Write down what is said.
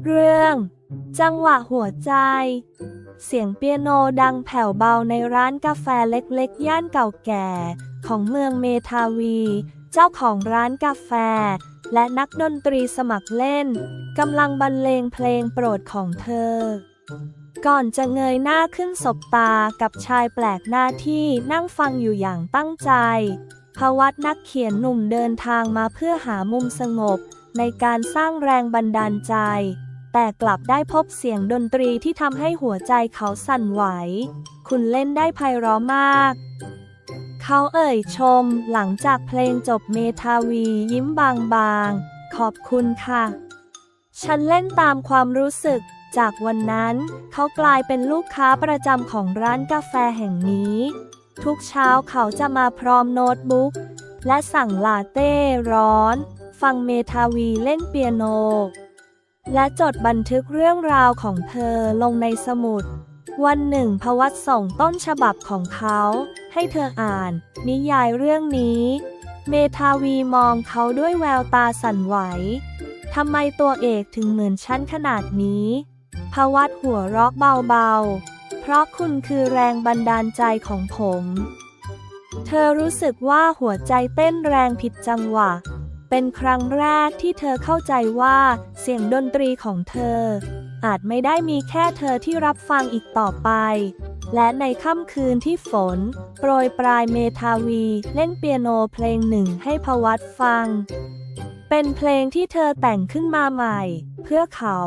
เรื่อง จังหวะหัวใจ เสียงเปียโนดังแผ่วเบาในร้านกาแฟเล็กๆ ย่านเก่าแก่ ของเมืองเมทาวี เจ้าของร้านกาแฟ และนักดนตรีสมัครเล่นกำลังบรรเลงเพลงโปรดของเธอ ก่อนจะเงยหน้าขึ้นสบตากับชายแปลกหน้าที่นั่งฟังอยู่อย่างตั้งใจพวัตนักเขียนหนุ่มเดินทางมาเพื่อหามุมสงบ ในการสร้างแรงบันดาลใจ แต่กลับได้พบเสียงดนตรีที่ทำให้หัวใจเขาสั่นไหว คุณเล่นได้ไพเราะมาก เขาเอ่ยชมหลังจากเพลงจบเมทาวียิ้มบางๆ ขอบคุณค่ะ ฉันเล่นตามความรู้สึก จากวันนั้น เขากลายเป็นลูกค้าประจำของร้านกาแฟแห่งนี้ ทุกเช้าเขาจะมาพร้อมโน้ตบุ๊ก และสั่งลาเต้ร้อน ฟังเมทาวีเล่นเปียโน และจดบันทึกเรื่องราวของเธอลงในสมุด วันหนึ่งพวัตส่งต้นฉบับของเขา ให้เธออ่าน นิยายเรื่องนี้ เมทาวีมองเขาด้วยแววตาสั่นไหวทำไมตัวเอกถึงเหมือนฉันขนาดนี้พวัตหัวเรักเบาๆ เพราะคุณคือแรงบันดาลใจของผม เธอรู้สึกว่าหัวใจเต้นแรงผิดจังหวะ เป็นครั้งแรกที่เธอเข้าใจว่าเสียงดนตรีของเธอ อาจไม่ได้มีแค่เธอที่รับฟังอีกต่อไป และในค่ำคืนที่ฝน โปรยปลายเมทาวี เล่นเปียโนเพลงหนึ่งให้พวัตฟัง เป็นเพลงที่เธอแต่งขึ้นมาใหม่ เพื่อเขา